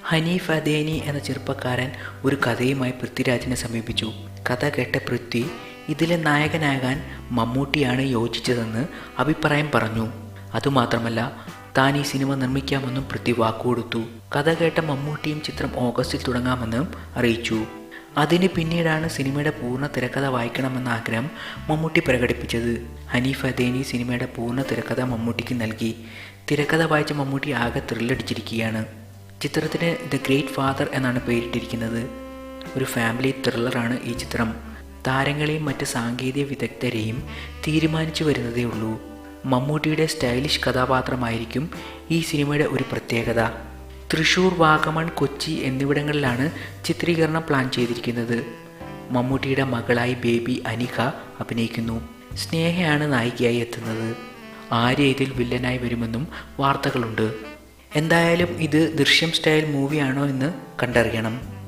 ഹനീഫ് അദേനി എന്ന ചെറുപ്പക്കാരൻ ഒരു കഥയുമായി പൃഥ്വിരാജിനെ സമീപിച്ചു. കഥ കേട്ട പൃഥ്വി ഇതിലെ നായകനാകാൻ മമ്മൂട്ടിയാണ് യോജിച്ചതെന്ന് അഭിപ്രായം പറഞ്ഞു. അതുമാത്രമല്ല താൻ ഈ സിനിമ നിർമ്മിക്കാമെന്നും പൃഥ്വി വാക്കുകൊടുത്തു. കഥ കേട്ട മമ്മൂട്ടിയും ചിത്രം ഓഗസ്റ്റിൽ തുടങ്ങാമെന്നും അറിയിച്ചു. അതിന് പിന്നീടാണ് സിനിമയുടെ പൂർണ തിരക്കഥ വായിക്കണമെന്ന ആഗ്രഹം മമ്മൂട്ടി പ്രകടിപ്പിച്ചത്. ഹനീഫ് അദേനി സിനിമയുടെ പൂർണ തിരക്കഥ മമ്മൂട്ടിക്ക് നൽകി. തിരക്കഥ വായിച്ച മമ്മൂട്ടി ആകെ ത്രില്ലടിച്ചിരിക്കുകയാണ്. ചിത്രത്തിന് ദ ഗ്രേറ്റ് ഫാദർ എന്നാണ് പേരിട്ടിരിക്കുന്നത്. ഒരു ഫാമിലി ത്രില്ലറാണ് ഈ ചിത്രം. താരങ്ങളെയും മറ്റ് സാങ്കേതിക വിദഗ്ധരെയും തീരുമാനിച്ചു വരുന്നതേ ഉള്ളൂ. മമ്മൂട്ടിയുടെ സ്റ്റൈലിഷ് കഥാപാത്രമായിരിക്കും ഈ സിനിമയുടെ ഒരു പ്രത്യേകത. തൃശൂർ വാഗമൺ കൊച്ചി എന്നിവിടങ്ങളിലാണ് ചിത്രീകരണം പ്ലാൻ ചെയ്തിരിക്കുന്നത്. മമ്മൂട്ടിയുടെ മകളായി ബേബി അനിക അഭിനയിക്കുന്നു. സ്നേഹയാണ് നായികയായി എത്തുന്നത്. ആര്യ ഇതിൽ വില്ലനായി വരുമെന്നും വാർത്തകളുണ്ട്. എന്തായാലും ഇത് ദൃശ്യം സ്റ്റൈൽ മൂവിയാണോ എന്ന് കണ്ടറിയണം.